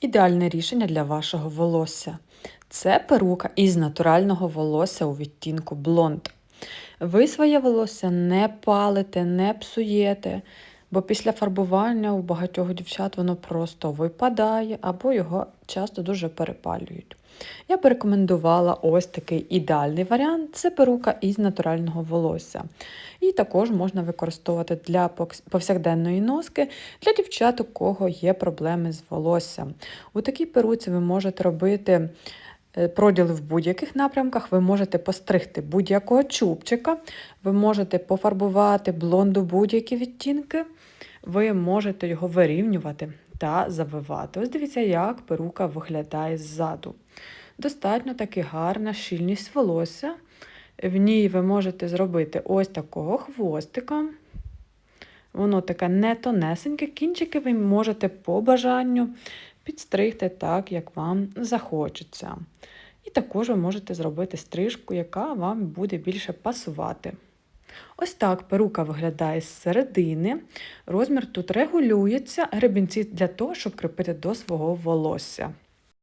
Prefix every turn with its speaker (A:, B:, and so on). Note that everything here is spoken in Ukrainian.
A: Ідеальне рішення для вашого волосся. Це перука із натурального волосся у відтінку блонд. Ви своє волосся не палите, не псуєте, бо після фарбування у багатьох дівчат воно просто випадає або його часто дуже перепалюють. Я б рекомендувала ось такий ідеальний варіант це перука із натурального волосся. І також можна використовувати для повсякденної носки для дівчат, у кого є проблеми з волоссям. У такій перуці ви можете робити проділи в будь-яких напрямках, ви можете постригти будь-якого чубчика, ви можете пофарбувати блонду будь-які відтінки, ви можете його вирівнювати та завивати. Ось дивіться, як перука виглядає ззаду. Достатньо таки гарна щільність волосся. В ній ви можете зробити ось такого хвостика. Воно таке не тонесеньке, кінчики ви можете по бажанню підстригти так, як вам захочеться. І також ви можете зробити стрижку, яка вам буде більше пасувати. Ось так перука виглядає з середини. Розмір тут регулюється, гребінці для того, щоб кріпити до свого волосся.